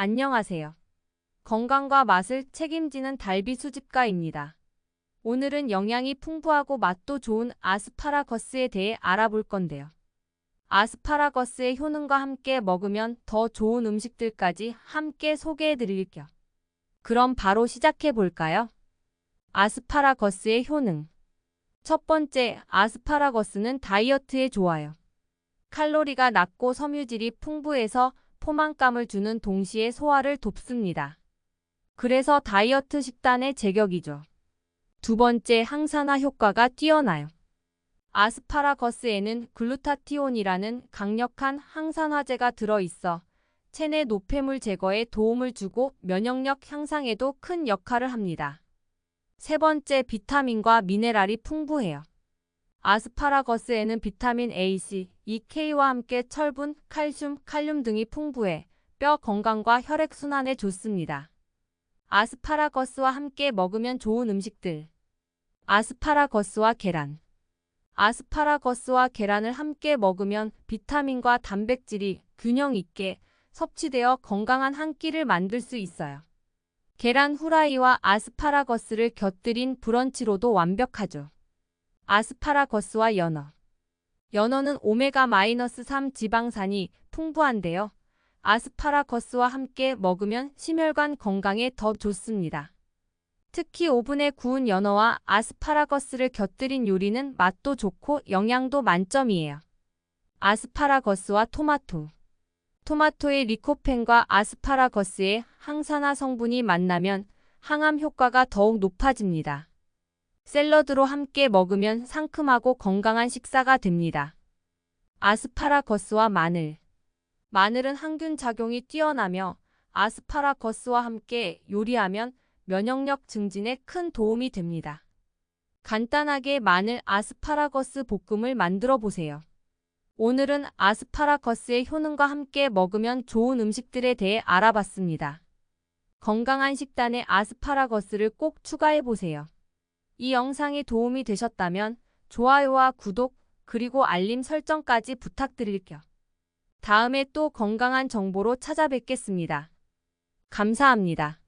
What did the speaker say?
안녕하세요. 건강과 맛을 책임지는 달비 수집가입니다. 오늘은 영양이 풍부하고 맛도 좋은 아스파라거스에 대해 알아볼 건데요. 아스파라거스의 효능과 함께 먹으면 더 좋은 음식들까지 함께 소개해 드릴게요. 그럼 바로 시작해 볼까요? 아스파라거스의 효능. 첫 번째, 아스파라거스는 다이어트에 좋아요. 칼로리가 낮고 섬유질이 풍부해서 포만감을 주는 동시에 소화를 돕습니다. 그래서 다이어트 식단의 제격이죠. 두 번째, 항산화 효과가 뛰어나요. 아스파라거스에는 글루타티온이라는 강력한 항산화제가 들어있어 체내 노폐물 제거에 도움을 주고 면역력 향상에도 큰 역할을 합니다. 세 번째, 비타민과 미네랄이 풍부해요. 아스파라거스에는 비타민 A, C, E, K와 함께 철분, 칼슘, 칼륨 등이 풍부해 뼈 건강과 혈액 순환에 좋습니다. 아스파라거스와 함께 먹으면 좋은 음식들. 아스파라거스와 계란. 아스파라거스와 계란을 함께 먹으면 비타민과 단백질이 균형 있게 섭취되어 건강한 한 끼를 만들 수 있어요. 계란 후라이와 아스파라거스를 곁들인 브런치로도 완벽하죠. 아스파라거스와 연어. 연어는 오메가-3 지방산이 풍부한데요. 아스파라거스와 함께 먹으면 심혈관 건강에 더 좋습니다. 특히 오븐에 구운 연어와 아스파라거스를 곁들인 요리는 맛도 좋고 영양도 만점이에요. 아스파라거스와 토마토. 토마토의 리코펜과 아스파라거스의 항산화 성분이 만나면 항암 효과가 더욱 높아집니다. 샐러드로 함께 먹으면 상큼하고 건강한 식사가 됩니다. 아스파라거스와 마늘. 마늘은 항균 작용이 뛰어나며 아스파라거스와 함께 요리하면 면역력 증진에 큰 도움이 됩니다. 간단하게 마늘 아스파라거스 볶음을 만들어 보세요. 오늘은 아스파라거스의 효능과 함께 먹으면 좋은 음식들에 대해 알아봤습니다. 건강한 식단에 아스파라거스를 꼭 추가해 보세요. 이 영상이 도움이 되셨다면 좋아요와 구독, 그리고 알림 설정까지 부탁드릴게요. 다음에 또 건강한 정보로 찾아뵙겠습니다. 감사합니다.